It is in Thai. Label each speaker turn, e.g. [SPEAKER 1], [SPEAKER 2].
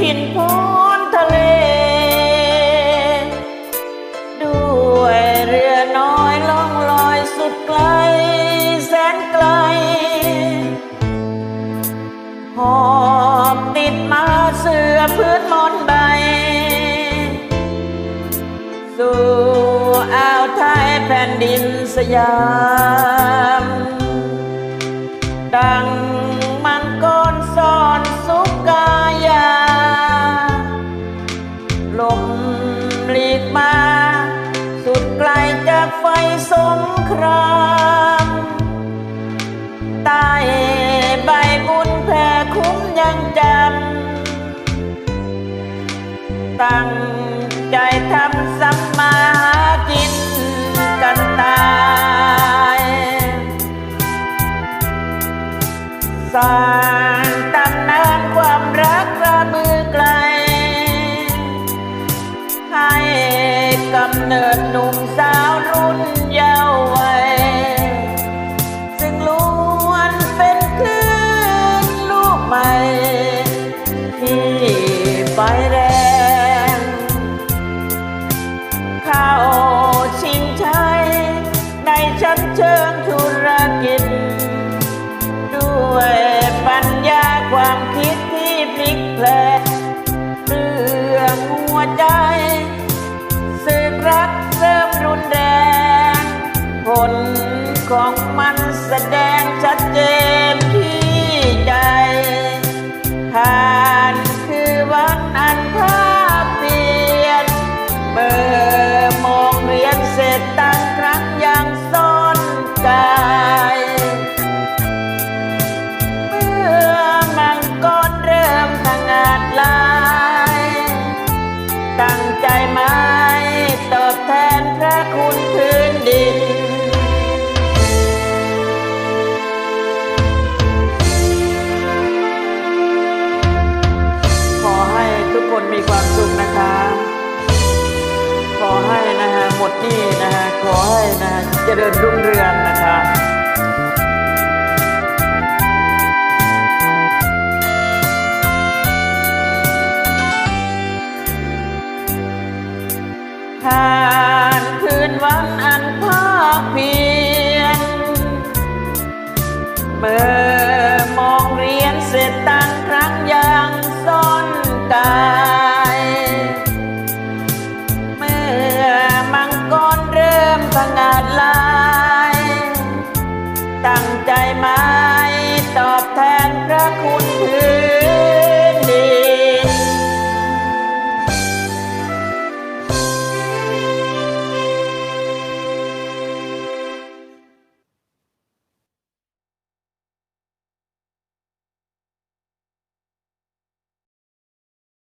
[SPEAKER 1] ถิ่นพ้นทะเล ด้วยเรือน้อยล่องลอยสุดไกลแสนไกล หอบติดมาเสือพื้นมอนใบ สู่อ่าวไทยแผ่นดินสยาม ใบบุญแผ่คุ้มยังจำตั้งใจทำสัมมาหากินกันตายสร้างตำนานความรักระมือไกล ให้กำเนิดหนุ่มสาว ไฟแรงเข้าชิงชัยในชั้นเชิงธุรกิจ ด้วยปัญญาความคิดที่พลิกแปลงเรื่องหัวใจสึกรักเริ่มรุนแรงผลของมันแสดง คุณพื้นดิน ขอให้ทุกคนมีความสุขนะคะ ขอให้นะฮะหมดหนี้นะฮะ ขอให้นะฮะเจริญรุ่งเรืองนะคะผ่า คืนวันอันภาคเพียนเมื่อมองเรียนเสร็จตั้งครั้งยังซ่อนกายเมื่อมังกรเริ่มพังาดลาย ตั้งใจไหมตอบแทน